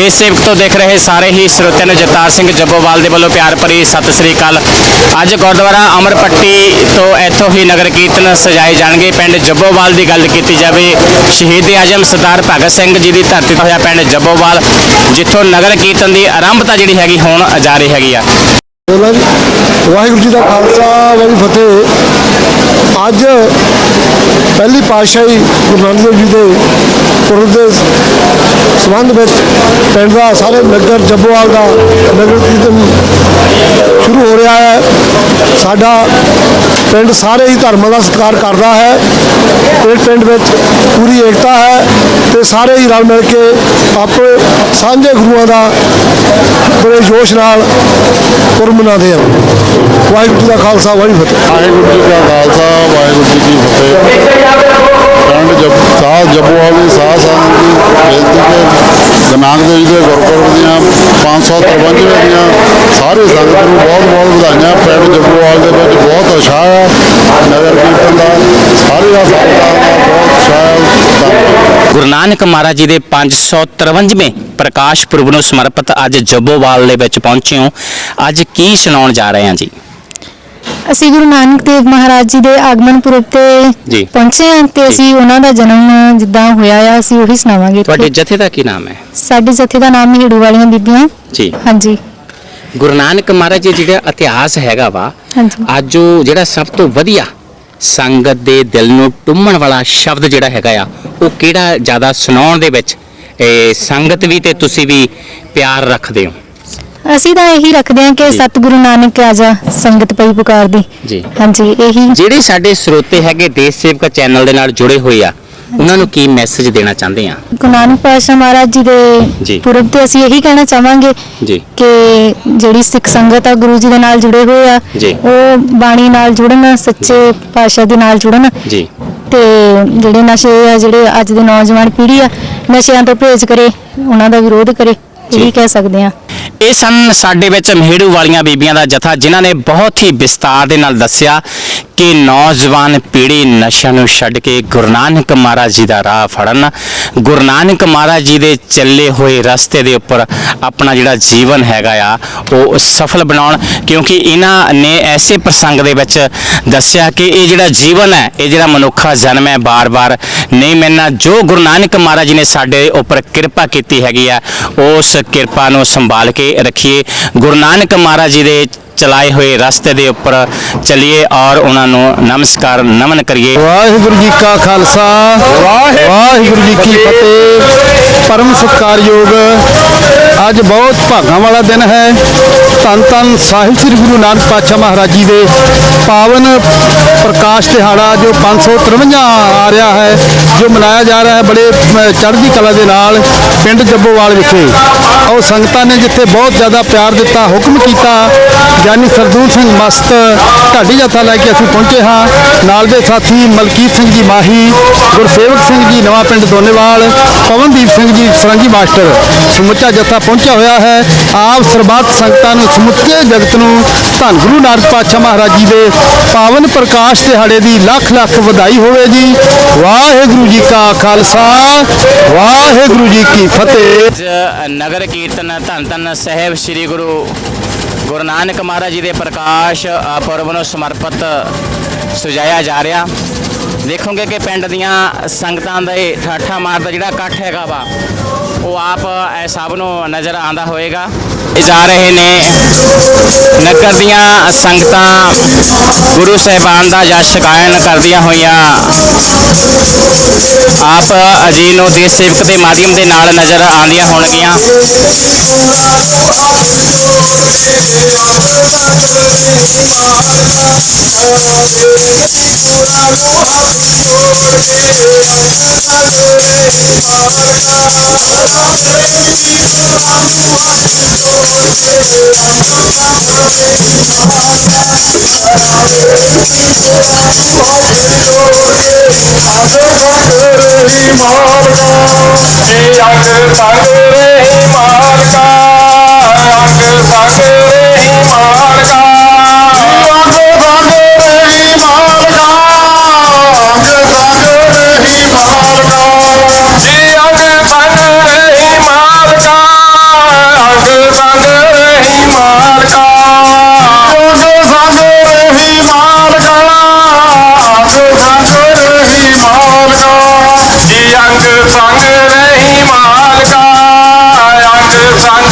ਦੇਸ਼ ਸੇਵਕ ਤੋਂ ਦੇਖ ਰਹੇ ਸਾਰੇ ਹੀ ਸਰੋਤਿਆਂ ਨੂੰ ਜਗਤਾਰ ਸਿੰਘ ਜੱਬੋਵਾਲ ਦੇ ਵੱਲੋਂ ਪਿਆਰ ਭਰੀ ਸਤਿ ਸ੍ਰੀ ਅਕਾਲ। ਅੱਜ ਗੁਰਦੁਆਰਾ ਅਮਰਪੱਟੀ ਤੋਂ ਇੱਥੋਂ ਹੀ ਨਗਰ ਕੀਰਤਨ ਸਜਾਏ ਜਾਣਗੇ। ਪਿੰਡ ਜੱਬੋਵਾਲ ਦੀ ਗੱਲ ਕੀਤੀ ਜਾਵੇ, ਸ਼ਹੀਦ ਆਜਮ ਸਰਦਾਰ ਭਗਤ ਸਿੰਘ ਜੀ ਦੀ ਧਰਤੀ ਤੋਂ ਹੋਇਆ ਪਿੰਡ ਜੱਬੋਵਾਲ ਜਿੱਥੋਂ ਨਗਰ ਕੀਰਤਨ ਦੀ ਆਰੰਭਤਾ ਜਿਹੜੀ ਹੈਗੀ ਹੋਣ ਜਾ ਰਹੀ ਹੈਗੀ ਆ। ਵਾਹਿਗੁਰੂ ਜੀ ਦਾ ਖਾਲਸਾ, ਵਾਹਿਗੁਰੂ ਫਤਿਹ। ਅੱਜ ਪਹਿਲੀ ਪਾਤਸ਼ਾਹੀ ਗੁਰੂ ਨਾਨਕ ਦੇਵ ਜੀ ਦੇ ਪੁਰਬ ਦੇ ਸੰਬੰਧ ਵਿੱਚ ਪਿੰਡ ਦਾ ਸਾਰੇ ਨਗਰ ਜੱਬੋਵਾਲ ਦਾ ਨਗਰ ਕੀਰਤਨ ਸ਼ੁਰੂ ਹੋ ਰਿਹਾ ਹੈ। ਸਾਡਾ ਪਿੰਡ ਸਾਰੇ ਹੀ ਧਰਮਾਂ ਦਾ ਸਤਿਕਾਰ ਕਰਦਾ ਹੈ। ਇਹ ਪਿੰਡ ਵਿੱਚ ਪੂਰੀ ਏਕਤਾ ਹੈ ਤੇ ਸਾਰੇ ਹੀ ਰਲ ਮਿਲ ਕੇ ਆਪਣੇ ਸਾਂਝੇ ਗੁਰੂਆਂ ਦਾ ਬੜੇ ਜੋਸ਼ ਨਾਲ ਪੁਰਬ ਮਨਾਉਂਦੇ ਹਨ। ਵਾਹਿਗੁਰੂ ਜੀ ਦਾ ਖਾਲਸਾ, ਵਾਹਿਗੁਰੂ ਫਤਿਹ। ਵਾਹਿਗੁਰੂ ਜੀ ਕਾ ਖਾਲਸਾ, ਵਾਹਿਗੁਰੂ ਜੀ ਕੀ ਫਤਿਹ। ਜਬ ਸਾਹ ਜੱਬੂਵਾਲ ਦੀ ਸਾਹ ਸੰਗਤ ਦੀ ਬੇਨਤੀ ਕਿ ਗੁਰਨਾਨਕ ਦੇਵ ਜੀ ਗੁਰਪੁਰਬ ਦੀਆਂ 553 ਦੀਆਂ ਸਾਰੇ ਸੰਗਤ ਨੂੰ ਬਹੁਤ ਬਹੁਤ ਵਧਾਈਆਂ। ਪਿੰਡ ਜੱਬੂਵਾਲ ਦੇ ਵਿੱਚ ਬਹੁਤ ਉਤਸ਼ਾਹ ਹੈ ਨਗਰ ਕੀਰਤਨ ਦਾ, ਸਾਰੀਆਂ ਸੰਗਤਾਂ ਦਾ ਬਹੁਤ ਉਤਸ਼ਾਹ। ਗੁਰੂ ਨਾਨਕ ਮਹਾਰਾਜ ਜੀ ਦੇ 553ਵੇਂ ਪ੍ਰਕਾਸ਼ ਪੁਰਬ ਨੂੰ ਸਮਰਪਿਤ ਅੱਜ ਜੱਬੋਵਾਲ ਦੇ ਵਿੱਚ ਪਹੁੰਚੇ ਹੋ। ਅੱਜ ਕੀ ਸੁਣਾਉਣ ਜਾ ਰਹੇ ਹਾਂ ਜੀ? ਅਸੀਂ ਗੁਰੂ ਨਾਨਕ ਦੇਵ ਮਹਾਰਾਜ ਜੀ ਦੇ ਆਗਮਨ ਪੁਰਬ ਜੀ। ਤੇ ਪਹੁੰਚੇ ਹਾਂ ਤੇ ਅਸੀਂ ਉਹਨਾਂ ਦਾ ਜਨਮ ਜਿੱਦਾਂ ਹੋਇਆ ਆ ਅਸੀਂ ਉਹੀ ਸੁਣਾਵਾਂਗੇ ਤੁਹਾਡੇ ਇੱਥੇ। ਜਥੇ ਦਾ ਕੀ ਨਾਮ ਹੈ? ਸਾਡੇ ਜਥੇ ਦਾ ਨਾਮ ਹੀੜੂ ਵਾਲੀਆਂ ਬੀਬੀਆਂ। ਜੀ। ਹਾਂਜੀ। ਗੁਰੂ ਨਾਨਕ ਮਹਾਰਾਜ ਜੀ ਜਿਹੜਾ ਇਤਿਹਾਸ ਹੈਗਾ ਵਾ ਹਾਂਜੀ। ਅੱਜ ਉਹ ਜਿਹੜਾ ਸਭ ਤੋਂ ਵਧੀਆ ਸੰਗਤ ਦੇ ਦਿਲ ਨੂੰ ਟੁੰਮਣ ਵਾਲਾ ਸ਼ਬਦ ਜਿਹੜਾ ਹੈਗਾ ਆ ਉਹ ਕਿਹੜਾ ਜ਼ਿਆਦਾ ਸੁਣਾਉਣ ਦੇ ਵਿੱਚ ਇਹ ਸੰਗਤ ਵੀ ਤੇ ਤੁਸੀਂ ਵੀ ਪਿਆਰ ਰੱਖਦੇ ਹੋ। ਅਸੀਂ ਤਾਂ ਇਹੀ ਰੱਖਦੇ ਹਾਂ ਕਿ ਜੀ। ਸਤਿਗੁਰੂ ਨਾਨਕ ਆਜਾ ਸੰਗਤ ਪਈ ਪੁਕਾਰਦੀ ਜੀ। ਹਾਂਜੀ ਇਹੀ। ਜਿਹੜੇ ਸਾਡੇ ਸਰੋਤੇ ਹੈਗੇ ਦੇਸ਼ ਸੇਵਕ ਚੈਨਲ ਦੇ ਨਾਲ ਜੁੜੇ ਹੋਏ ਆ ਉਹਨਾਂ ਨੂੰ ਕੀ ਮੈਸੇਜ ਦੇਣਾ ਚਾਹੁੰਦੇ ਆ? ਗੁਰੂ ਨਾਨਕ ਪਾਤਸ਼ਾਹ ਮਹਾਰਾਜ ਜੀ ਜੀ। ਦੇ ਪੁਰਬ ਤੇ ਅਸੀਂ ਇਹੀ ਕਹਿਣਾ ਚਾਹਾਂਗੇ ਜੀ। ਕਿ ਜਿਹੜੀ ਸਿੱਖ ਸੰਗਤ ਆ ਗੁਰੂ ਜੀ ਦੇ ਨਾਲ ਜੁੜੇ ਹੋਏ ਆ ਜੀ। ਉਹ ਬਾਣੀ ਨਾਲ ਜੁੜਨ ਸੱਚੇ ਪਾਤਸ਼ਾਹ ਦੇ ਨਾਲ ਜੁੜਨ। ਜੀ। ਤੇ ਜਿਹੜੇ ਨਸ਼ੇ ਆ ਜਿਹੜੇ ਅੱਜ ਦੀ ਨੌਜਵਾਨ ਪੀੜ੍ਹੀ ਆ ਨਸ਼ਿਆਂ ਤੋਂ ਪਰਹੇਜ਼ ਕਰੇ ਉਹਨਾਂ ਦਾ ਵਿਰੋਧ ਕਰੇ ਜੀ। ਇਹੀ ਕਹਿ ਸਕਦੇ ਆ ਇਹ ਸਨ ਸਾਡੇ ਵਿੱਚ ਮਹਿੜੂ ਵਾਲੀਆਂ ਬੀਬੀਆਂ ਦਾ ਜਥਾ, ਜਿਨ੍ਹਾਂ ਨੇ ਬਹੁਤ ਹੀ ਵਿਸਤਾਰ ਦੇ ਨਾਲ ਦੱਸਿਆ ਕਿ ਨੌਜਵਾਨ ਪੀੜ੍ਹੀ ਨਸ਼ਿਆਂ ਨੂੰ ਛੱਡ ਕੇ ਗੁਰੂ ਨਾਨਕ ਮਹਾਰਾਜ ਜੀ ਦਾ ਰਾਹ ਫੜਨ। ਗੁਰੂ ਨਾਨਕ ਮਹਾਰਾਜ ਜੀ ਦੇ ਚੱਲੇ ਹੋਏ ਰਸਤੇ ਦੇ ਉੱਪਰ ਆਪਣਾ ਜਿਹੜਾ ਜੀਵਨ ਹੈਗਾ ਆ, ਉਹ ਸਫਲ ਬਣਾਉਣ। ਕਿਉਂਕਿ ਇਹਨਾਂ ਨੇ ਐਸੇ ਪ੍ਰਸੰਗ ਦੇ ਵਿੱਚ ਦੱਸਿਆ ਕਿ ਇਹ ਜਿਹੜਾ ਜੀਵਨ ਹੈ, ਇਹ ਜਿਹੜਾ ਮਨੁੱਖਾ ਜਨਮ ਹੈ, ਬਾਰ-ਬਾਰ ਨਹੀਂ ਮਿਲਣਾ। ਜੋ ਗੁਰੂ ਨਾਨਕ ਮਹਾਰਾਜ ਜੀ ਨੇ ਸਾਡੇ ਉੱਪਰ ਕਿਰਪਾ ਕੀਤੀ ਹੈਗੀ ਆ, ਉਸ ਕਿਰਪਾ ਨੂੰ ਸੰਭਾਲ ਕੇ ਰੱਖੀਏ। ਗੁਰੂ ਨਾਨਕ ਮਹਾਰਾਜ ਜੀ ਦੇ ਚਲਾਏ ਹੋਏ ਰਸਤੇ ਦੇ ਉੱਪਰ ਚੱਲੀਏ ਔਰ ਉਹਨਾਂ ਨੂੰ ਨਮਸਕਾਰ ਨਮਨ ਕਰੀਏ। ਵਾਹਿਗੁਰੂ ਜੀ ਕਾ ਖਾਲਸਾ ਵਾਹਿਗੁਰੂ ਜੀ ਕੀ ਫਤਿਹ। ਪਰਮ ਸਤਿਕਾਰਯੋਗ ਅੱਜ ਬਹੁਤ ਭਾਗਾਂ ਵਾਲਾ ਦਿਨ ਹੈ। ਧੰਨ ਧੰਨ ਸਾਹਿਬ ਸ੍ਰੀ ਗੁਰੂ ਨਾਨਕ ਪਾਤਸ਼ਾਹ ਮਹਾਰਾਜ ਜੀ ਦੇ ਪਾਵਨ ਪ੍ਰਕਾਸ਼ ਦਿਹਾੜਾ ਜੋ 553 ਆ ਰਿਹਾ ਹੈ, ਜੋ ਮਨਾਇਆ ਜਾ ਰਿਹਾ ਹੈ ਬੜੇ ਚੜ੍ਹਦੀ ਕਲਾ ਦੇ ਨਾਲ ਪਿੰਡ ਜੱਬੋਵਾਲ ਵਿਖੇ। ਔਰ ਸੰਗਤਾਂ ਨੇ ਜਿੱਥੇ ਬਹੁਤ ਜ਼ਿਆਦਾ ਪਿਆਰ ਦਿੱਤਾ, ਹੁਕਮ ਕੀਤਾ, ਗਿਆਨੀ ਸਰਦੂਲ ਸਿੰਘ ਮਸਤ ਢਾਡੀ ਜਥਾ ਲੈ ਕੇ ਅਸੀਂ ਪਹੁੰਚੇ ਹਾਂ। ਨਾਲ ਦੇ ਸਾਥੀ ਮਲਕੀਤ ਸਿੰਘ ਜੀ ਮਾਹੀ, ਗੁਰਸੇਵਕ ਸਿੰਘ ਜੀ ਨਵਾਂ ਪਿੰਡ ਦੋਨੇਵਾਲ, ਪਵਨਦੀਪ ਸਿੰਘ ਜੀ ਸਰੰਗੀ ਮਾਸਟਰ ਸਮੁੱਚਾ ਜਥਾ ਪਹੁੰਚਿਆ ਹੋਇਆ ਹੈ। ਆਪ ਸਰਬੱਤ ਸੰਗਤਾਂ ਨੂੰ ਸਮੁੱਚੇ ਜਗਤ ਨੂੰ ਧੰਨ ਗੁਰੂ ਨਾਨਕ ਪਾਤਸ਼ਾਹ ਮਹਾਰਾਜ ਜੀ ਦੇ ਪਾਵਨ ਪ੍ਰਕਾਸ਼ ਦਿਹਾੜੇ ਦੀ ਲੱਖ ਲੱਖ ਵਧਾਈ ਹੋਵੇ ਜੀ ਵਾਹਿਗੁਰੂ ਜੀ ਕਾ ਖਾਲਸਾ, ਵਾਹਿਗੁਰੂ ਜੀ ਕੀ ਫਤਿਹ। ਨਗਰ ਕੀਰਤਨ ਧੰਨ ਧੰਨ ਸਾਹਿਬ ਸ੍ਰੀ ਗੁਰੂ ਗੁਰੂ ਨਾਨਕ ਮਹਾਰਾਜ ਜੀ ਦੇ ਪ੍ਰਕਾਸ਼ ਪੁਰਬ ਨੂੰ ਸਮਰਪਿਤ ਸਜਾਇਆ ਜਾ ਰਿਹਾ। ਦੇਖੋਗੇ ਕਿ ਪਿੰਡ ਦੀਆਂ ਸੰਗਤਾਂ ਦੇ ਠਾਠਾ ਮਾਰਦਾ ਜਿਹੜਾ ਇਕੱਠ ਹੈਗਾ ਵਾ। ਉਹ ਆਪ, ਇਹ ਸਭ ਨੂੰ ਨਜ਼ਰ ਆਂਦਾ ਹੋਏਗਾ ਇਹ ਜਾ ਰਹੇ ਨੇ ਨਗਰ ਦੀਆਂ ਸੰਗਤਾਂ, ਗੁਰੂ ਸਾਹਿਬਾਨ ਦਾ ਜਸ ਗਾਇਨ ਕਰਦੀਆਂ ਹੋਈਆਂ। ਆਪ ਅਜੀ ਨੂੰ ਦੇਸ਼ ਸੇਵਕ ਦੇ ਮਾਧਿਅਮ ਦੇ ਨਾਲ ਨਜ਼ਰ ਆਉਂਦੀਆਂ ਹੋਣਗੀਆਂ। ਅੰਗ ਸੰਗ ਰਹੀ ਮਾਲਕਾ Hallelujah.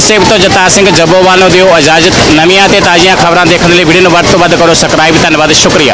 ਸੇਵ ਤੋਂ ਜਤਾ ਸਿੰਘ ਜੱਬੋਵਾਲ ਨੂੰ ਦਿਓ ਇਜਾਜ਼ਤ ਨਵੀਆਂ ਤੇ ਤਾਜ਼ੀਆਂ ਖਬਰਾਂ ਦੇਖਣ ਲਈ ਵੀਡੀਓ ਨੂੰ ਵੱਧ ਤੋਂ ਵੱਧ ਕਰੋ ਸਬਸਕ੍ਰਾਈਬ ਧੰਨਵਾਦ ਸ਼ੁਕਰੀਆ